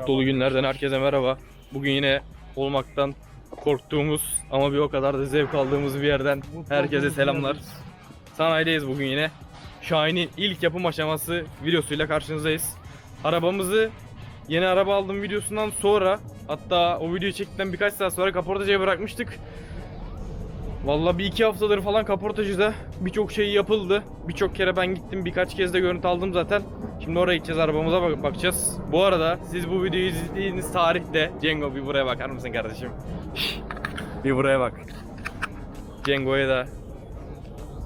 Umut dolu günlerden herkese merhaba. Bugün yine olmaktan korktuğumuz ama bir o kadar da zevk aldığımız bir yerden herkese selamlar. Sanayideyiz bugün yine. Şahin'in ilk yapım aşaması videosuyla karşınızdayız. Arabamızı yeni araba aldım videosundan sonra hatta o videoyu çektikten birkaç saat sonra kaportacıya bırakmıştık. Vallahi bir iki haftadır falan kaportacıda birçok şey yapıldı. Birçok kere ben gittim birkaç kez de görüntü aldım zaten. Şimdi oraya gideceğiz arabamıza bak- bakacağız. Bu arada siz bu videoyu izlediğiniz tarihte Cengo bir buraya bakar mısın kardeşim? bir buraya bak. Cengo'ya da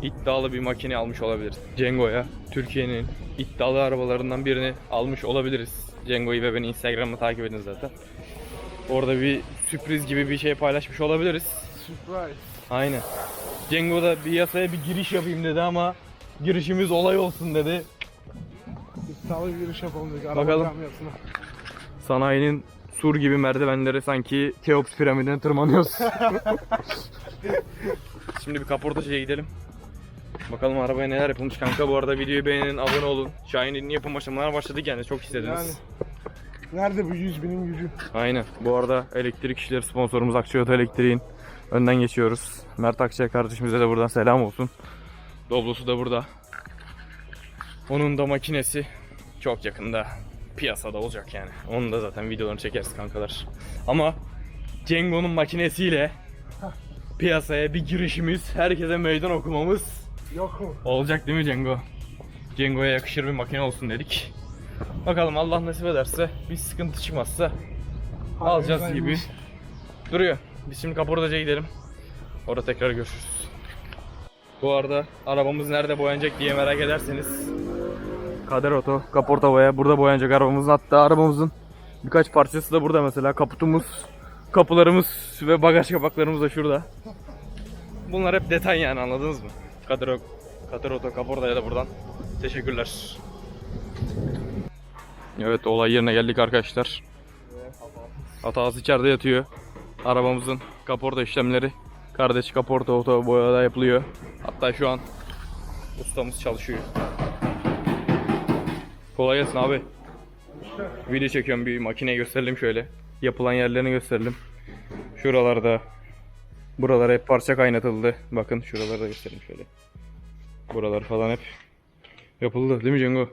iddialı bir makine almış olabiliriz. Cengo'ya Türkiye'nin iddialı arabalarından birini almış olabiliriz. Cengo'yu ve beni Instagram'da takip edin zaten. Orada bir sürpriz gibi bir şey paylaşmış olabiliriz. Surprise. Aynen. Cengo da piyasaya bir giriş yapayım dedi ama girişimiz olay olsun dedi. İddialı bir giriş yapalım dedik. Araba Bakalım. camiasına. Sanayinin sur gibi merdivenleri sanki Keops piramidine tırmanıyoruz. Şimdi bir kaportacıya gidelim. Bakalım arabaya neler yapılmış kanka. Bu arada videoyu beğenin, abone olun. Şahin'in yapım aşamalarına başladık yani çok istediniz. Nerede bu 100 binin gücü? Aynen. Bu arada elektrik işleri sponsorumuz Akçayota Elektriğin önden geçiyoruz. Mert Akçay kardeşimize de buradan selam olsun. Doblosu da burada. Onun da makinesi çok yakında piyasada olacak yani. Onun da zaten videolarını çekeriz kankalar. Ama Cengo'nun makinesiyle piyasaya bir girişimiz, herkese meydan okumamız Yok mu? olacak değil mi Cengo? Cengo'ya yakışır bir makine olsun dedik. Bakalım Allah nasip ederse bir sıkıntı çıkmazsa alacağız gibi duruyor. Biz şimdi kaportacıya gidelim. Orada tekrar görüşürüz. Bu arada arabamız nerede boyanacak diye merak ederseniz Kader Oto, kaporta boya. Burada boyanacak arabamızın. Hatta arabamızın birkaç parçası da burada mesela. Kaputumuz, kapılarımız ve bagaj kapaklarımız da şurada. Bunlar hep detay yani anladınız mı? Kader, Kader Oto, kaportaya da buradan teşekkürler. Evet olay yerine geldik arkadaşlar. Hatası içeride yatıyor. Arabamızın kaporta işlemleri kardeş kaporta oto boyada yapılıyor. Hatta şu an ustamız çalışıyor. Kolay gelsin abi. Video çekiyorum bir makineyi gösterelim şöyle. Yapılan yerlerini gösterelim. Şuralarda buralar hep parça kaynatıldı. Bakın şuraları da göstereyim şöyle. Buralar falan hep yapıldı değil mi Cengo?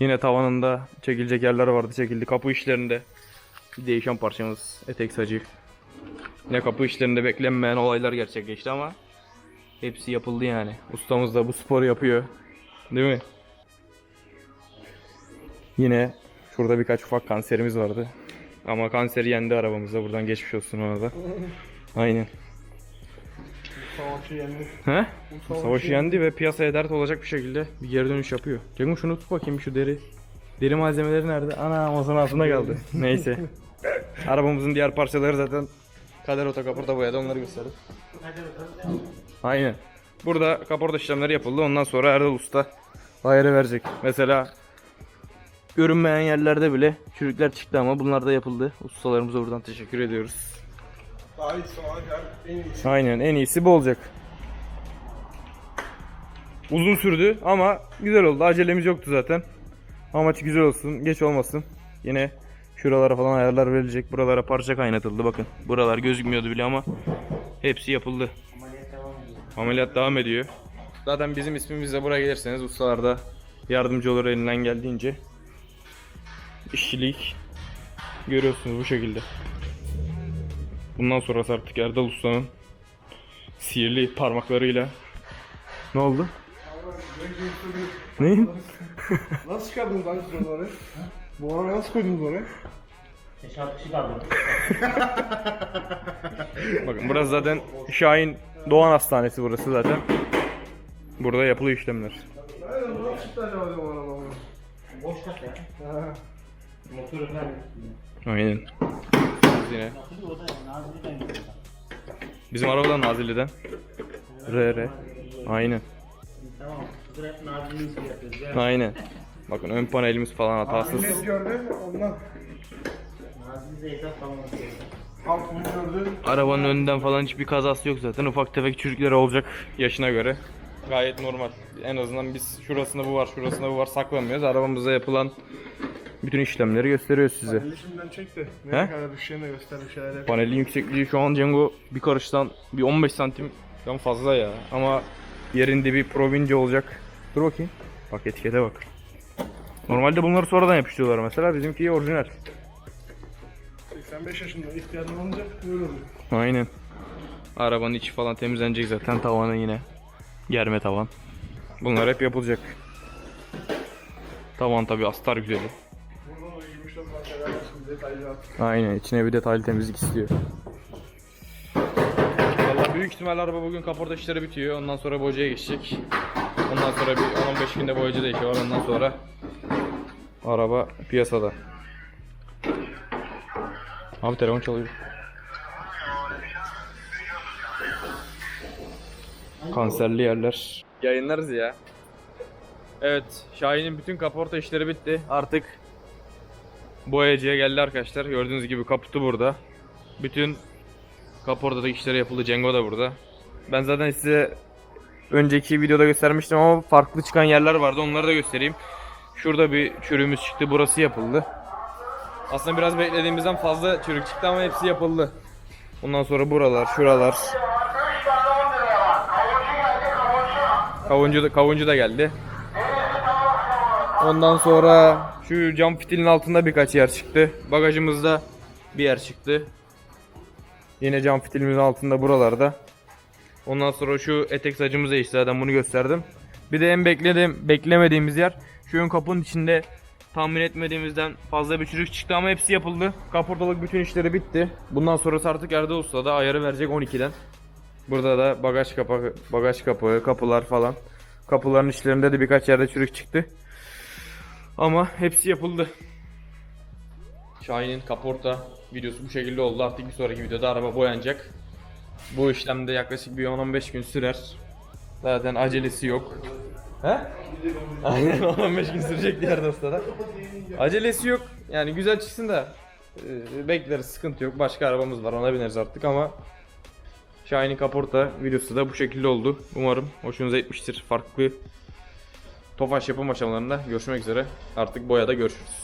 Yine tavanında çekilecek yerler vardı çekildi. Kapı işlerinde değişen parçamız etek sacı. Ne kapı işlerinde beklenmeyen olaylar gerçekleşti ama hepsi yapıldı yani. Ustamız da bu sporu yapıyor. Değil mi? Yine şurada birkaç ufak kanserimiz vardı. Ama kanseri yendi arabamızda. Buradan geçmiş olsun ona da. Aynen. Savaşı yendi. He? Bu Savaşı yendi ve piyasaya dert olacak bir şekilde bir geri dönüş yapıyor. Cengo şunu tut bakayım şu deri. Deri malzemeleri nerede? Ana masanın altında kaldı. Neyse. Arabamızın diğer parçaları zaten Kader Oto kaporta boyadı onları gösterelim. Aynen. Burada kaporta işlemleri yapıldı. Ondan sonra Erdal Usta daire verecek. Mesela görünmeyen yerlerde bile çürükler çıktı ama bunlar da yapıldı. Ustalarımıza buradan teşekkür ediyoruz. Daha iyisi. En iyisi. Aynen en iyisi bu olacak. Uzun sürdü ama güzel oldu. Acelemiz yoktu zaten. Amaç güzel olsun, geç olmasın. Yine şuralara falan ayarlar verilecek. Buralara parça kaynatıldı bakın. Buralar gözükmüyordu bile ama hepsi yapıldı. Ameliyat devam ediyor. Zaten bizim ismimizle buraya gelirseniz ustalar da yardımcı olur elinden geldiğince. İşçilik görüyorsunuz bu şekilde. Bundan sonrası artık Erdal Usta'nın sihirli parmaklarıyla ne oldu? Ne? Nasıl çıkardınız lan siz? Bu arabayı nasıl koydunuz oraya? Şarkışı kaldı. Bakın burası zaten Şahin Doğan Hastanesi burası zaten. Burada yapılıyor işlemler. Nereden bu nasıl çıktı acaba bu araba? Boş kat ya. Motoru falan. Aynen. Yine. Nazilli'den gidiyor. Bizim arabadan Nazilli'den. RR. Aynen. Tamam. Aynen. Bakın ön panelimiz falan hatasız. Millet gördü ondan. Nazilli'de hesap falan atıyor. Halk bunu gördü. Arabanın önünden falan hiçbir kazası yok zaten. Ufak tefek çürükleri olacak yaşına göre. Gayet normal. En azından biz şurasında bu var, şurasında bu var saklamıyoruz. Arabamıza yapılan bütün işlemleri gösteriyoruz size. Paneli şimdiden çek de. Nereye He? kadar düşeceğini de göster bir şeyler yap. Panelin yüksekliği şu an Cengo bir karıştan bir 15 santimden fazla ya. Ama yerinde bir province olacak. Dur bakayım. Bak etikete bak. Normalde bunları sonradan yapıştırıyorlar mesela. Bizimki orijinal. 85 yaşında ihtiyacın olunca böyle oluyor. Aynen. Arabanın içi falan temizlenecek zaten. Tavanı yine. Germe tavan. Bunlar hep yapılacak. Tavan tabi astar güzeli. Aynen içine bir detaylı temizlik istiyor. Valla büyük ihtimal araba bugün kaporta işleri bitiyor. Ondan sonra boyacıya geçecek. Ondan sonra bir 10-15 günde boyacı da işi var. Ondan sonra araba piyasada. Abi telefon çalıyor. Kanserli yerler. Yayınlarız ya. Evet, Şahin'in bütün kaporta işleri bitti. Artık boyacıya geldi arkadaşlar. Gördüğünüz gibi kaputu burada. Bütün kaportadaki işleri yapıldı. Cengo da burada. Ben zaten size önceki videoda göstermiştim ama farklı çıkan yerler vardı. Onları da göstereyim. Şurada bir çürüğümüz çıktı. Burası yapıldı. Aslında biraz beklediğimizden fazla çürük çıktı ama hepsi yapıldı. Ondan sonra buralar, şuralar. Kavuncu da, kavuncu da geldi. Ondan sonra şu cam fitilin altında birkaç yer çıktı. Bagajımızda bir yer çıktı. Yine cam fitilimizin altında buralarda. Ondan sonra şu etek sacımız değişti zaten bunu gösterdim. Bir de en bekledim, beklemediğimiz yer şu ön kapının içinde tahmin etmediğimizden fazla bir çürük çıktı ama hepsi yapıldı. Kaportalık bütün işleri bitti. Bundan sonrası artık Erdal Usta da ayarı verecek 12'den. Burada da bagaj kapağı, bagaj kapağı, kapılar falan. Kapıların içlerinde de birkaç yerde çürük çıktı. Ama hepsi yapıldı. Şahin'in kaporta videosu bu şekilde oldu. Artık bir sonraki videoda araba boyanacak. Bu işlemde yaklaşık bir 10-15 gün sürer. Zaten acelesi yok. He? Aynen 10-15 gün sürecek diğer dostlara. Acelesi yok. Yani güzel çıksın da e, bekleriz sıkıntı yok. Başka arabamız var ona bineriz artık ama Şahin'in kaporta videosu da bu şekilde oldu. Umarım hoşunuza gitmiştir. Farklı Tofaş yapım aşamalarında görüşmek üzere. Artık boyada görüşürüz.